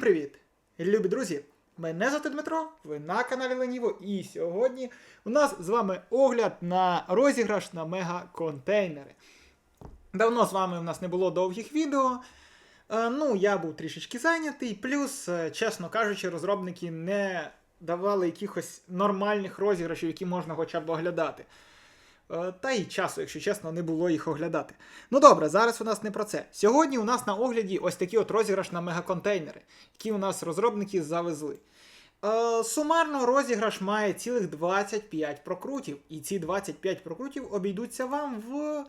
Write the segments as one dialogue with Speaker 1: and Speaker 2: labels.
Speaker 1: Всім привіт! Любі друзі! Мене звати Дмитро, ви на каналі Леніво, і сьогодні у нас з вами огляд на розіграш на мега-контейнери. Давно з вами у нас не було довгих відео. Е, ну, я був трішечки зайнятий, плюс, е, чесно кажучи, розробники не давали якихось нормальних розіграшів, які можна хоча б оглядати. Е, Та й часу, якщо чесно, не було їх оглядати. Ну добре, зараз у нас не про це. Сьогодні у нас на огляді ось такий от розіграш на мегаконтейнери, які у нас розробники завезли. Е, сумарно розіграш має цілих 25 прокрутів, і ці 25 прокрутів обійдуться вам в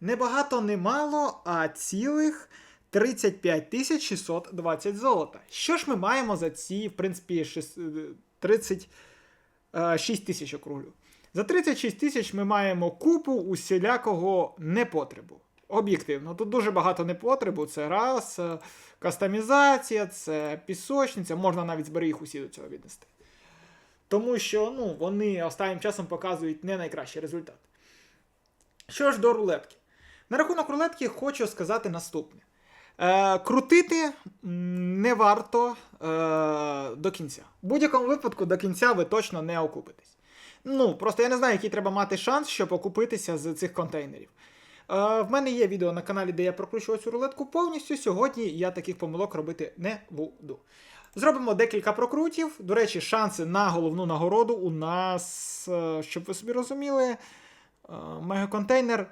Speaker 1: небагато не мало, а цілих 35 620 золота. Що ж ми маємо за ці, в принципі, шес- е, 36 тисяч округлю? За 36 тисяч ми маємо купу усілякого непотребу. Об'єктивно, тут дуже багато непотребу. Це раз, е, кастомізація, це пісочниця, можна навіть збери їх усі до цього віднести. Тому що ну, вони останнім часом показують не найкращий результат. Що ж до рулетки. На рахунок рулетки хочу сказати наступне. Е, крутити не варто е, до кінця. В будь-якому випадку до кінця ви точно не окупитесь. Ну, просто я не знаю, який треба мати шанс, щоб окупитися з цих контейнерів. Е, в мене є відео на каналі, де я прокручував цю рулетку повністю. Сьогодні я таких помилок робити не буду. Зробимо декілька прокрутів. До речі, шанси на головну нагороду у нас, е, щоб ви собі розуміли, е, мегаконтейнер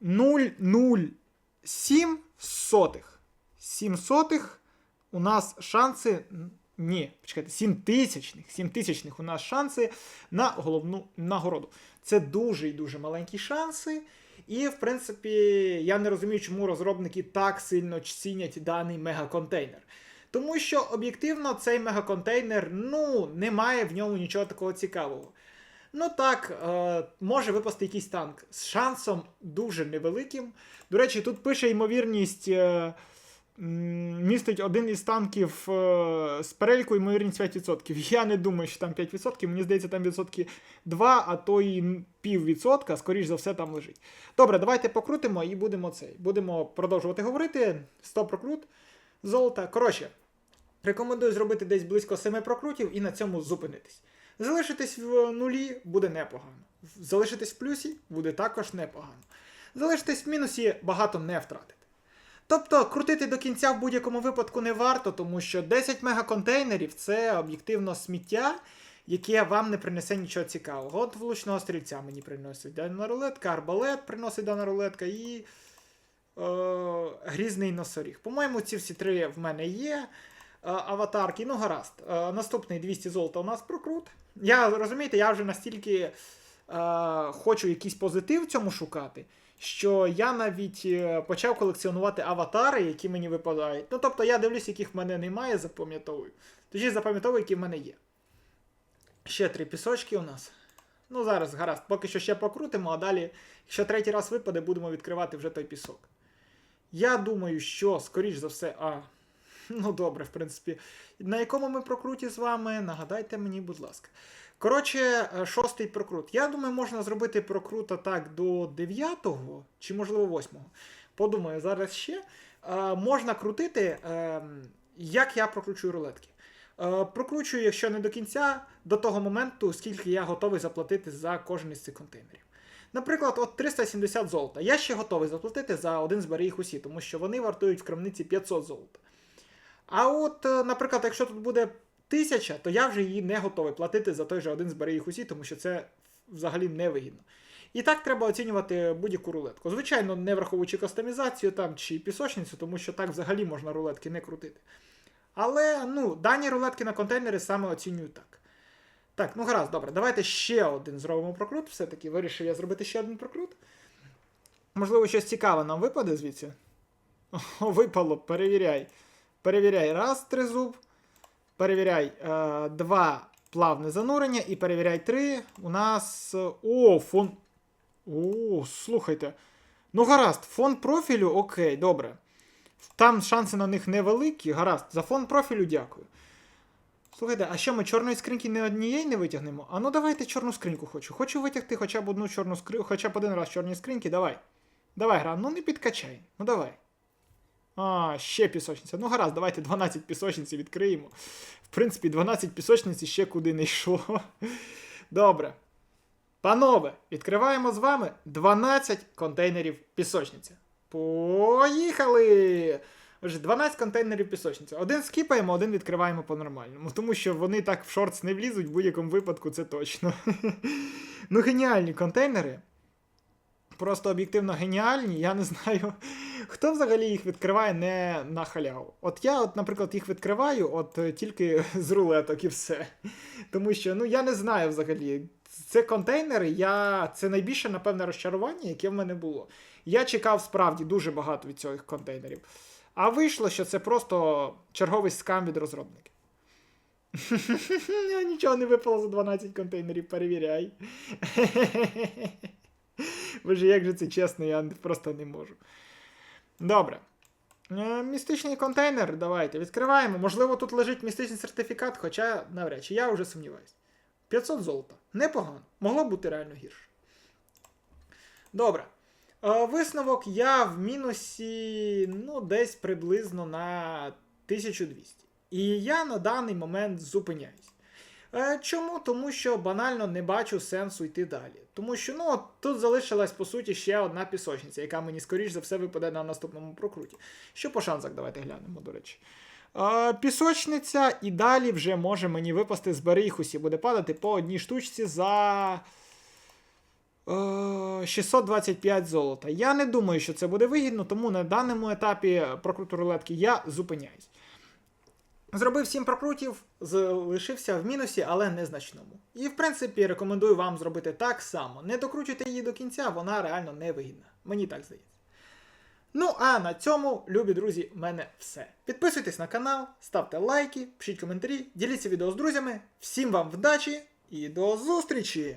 Speaker 1: 0,07 сотих. 7 сотих у нас шанси. Ні, почекайте, 7 тисячних. 7 тисячних у нас шанси на головну нагороду. Це дуже і дуже маленькі шанси. І, в принципі, я не розумію, чому розробники так сильно цінять даний мегаконтейнер. Тому що об'єктивно цей мегаконтейнер, ну, немає в ньому нічого такого цікавого. Ну так, е, може випасти якийсь танк з шансом дуже невеликим. До речі, тут пише ймовірність. Е, Містить один із танків е, з переліку ймовірність 5%. Я не думаю, що там 5%. Мені здається, там відсотки 2, а то і пів відсотка, скоріш за все, там лежить. Добре, давайте покрутимо і будемо цей. Будемо продовжувати говорити. 100 прокрут золота. Коротше, рекомендую зробити десь близько 7 прокрутів і на цьому зупинитись. Залишитись в нулі буде непогано. Залишитись в плюсі буде також непогано. Залишитись в мінусі багато не втратити. Тобто крутити до кінця в будь-якому випадку не варто, тому що 10 мегаконтейнерів це об'єктивно сміття, яке вам не принесе нічого цікавого. От влучного стрільця мені приносить дана рулетка, арбалет приносить дана рулетка і е, грізний носоріг. По-моєму, ці всі три в мене є. Е, аватарки, ну гаразд. Е, наступний 200 золота у нас прокрут. Я розумієте, я вже настільки е, хочу якийсь позитив цьому шукати, що я навіть е, почав колекціонувати аватари, які мені випадають. Ну, тобто я дивлюсь, яких в мене немає, запам'ятовую. Тоді запам'ятовую, які в мене є. Ще три пісочки у нас. Ну, зараз, гаразд, поки що ще покрутимо, а далі, якщо третій раз випаде, будемо відкривати вже той пісок. Я думаю, що, скоріш за все, а. Ну, добре, в принципі. На якому ми прокруті з вами? Нагадайте мені, будь ласка. Коротше, е, шостий прокрут. Я думаю, можна зробити прокрут атак до 9-го, чи, можливо, 8-го. Подумаю, зараз ще. Е, можна крутити, е, як я прокручую рулетки. Е, прокручую, якщо не до кінця, до того моменту, скільки я готовий заплатити за кожен із цих контейнерів. Наприклад, от 370 золота. Я ще готовий заплатити за один з їх усі, тому що вони вартують в крамниці 500 золота. А от, е, наприклад, якщо тут буде 1000, то я вже її не готовий платити за той же один збери їх усі, тому що це взагалі невигідно. І так треба оцінювати будь-яку рулетку. Звичайно, не враховуючи кастомізацію там чи пісочницю, тому що так взагалі можна рулетки не крутити. Але ну, дані рулетки на контейнери саме оцінюю так. Так, ну гаразд, добре, давайте ще один зробимо прокрут. Все-таки вирішив я зробити ще один прокрут. Можливо, щось цікаве нам випаде звідси. Випало, перевіряй. Перевіряй раз, тризуб. Перевіряй е, два плавне занурення. І перевіряй три. У нас. О, фон. О, слухайте. Ну, гаразд, фон профілю, окей, добре. Там шанси на них невеликі. Гаразд, за фон профілю дякую. Слухайте, а що ми чорної скриньки не однієї не витягнемо? А ну давайте чорну скриньку хочу. Хочу витягти хоча б одну чорну скриньку, хоча б один раз чорні скриньки, давай. Давай, гра, ну не підкачай. Ну давай. А, ще пісочниця. Ну гаразд, давайте 12 пісочниць відкриємо. В принципі, 12 пісочниць ще куди не йшло. Добре. Панове, відкриваємо з вами 12 контейнерів пісочниця. Поїхали! Отже, 12 контейнерів пісочниця. Один скіпаємо, один відкриваємо по-нормальному. Тому що вони так в шортс не влізуть, в будь-якому випадку це точно. ну, геніальні контейнери. Просто об'єктивно геніальні. Я не знаю, хто взагалі їх відкриває не на халяву. От я, от, наприклад, їх відкриваю от е, тільки з рулеток і все. Тому що ну я не знаю взагалі. Це контейнери, я... це найбільше, напевне, розчарування, яке в мене було. Я чекав справді дуже багато від цих контейнерів. А вийшло, що це просто черговий скам від розробників. Нічого не випало за 12 контейнерів, перевіряй. Боже, як же це чесно, я просто не можу. Добре. Е, Містичний контейнер, давайте відкриваємо. Можливо, тут лежить містичний сертифікат, хоча навряд чи я вже сумніваюся. 500 золота. Непогано. Могло бути реально гірше. Добре. Е, Висновок я в мінусі ну, десь приблизно на 1200. І я на даний момент зупиняюсь. Е, Чому? Тому що банально не бачу сенсу йти далі. Тому що ну, тут залишилась по суті ще одна пісочниця, яка мені скоріш за все випаде на наступному прокруті. Що по шансах, давайте глянемо, до речі. Е, пісочниця і далі вже може мені випасти з Беріхусі. Буде падати по одній штучці за. е, 625 золота. Я не думаю, що це буде вигідно, тому на даному етапі прокруту рулетки я зупиняюсь. Зробив 7 прокрутів, залишився в мінусі, але незначному. І в принципі рекомендую вам зробити так само. Не докручуйте її до кінця, вона реально не вигідна. Мені так здається. Ну а на цьому, любі друзі, в мене все. Підписуйтесь на канал, ставте лайки, пишіть коментарі, діліться відео з друзями. Всім вам вдачі і до зустрічі!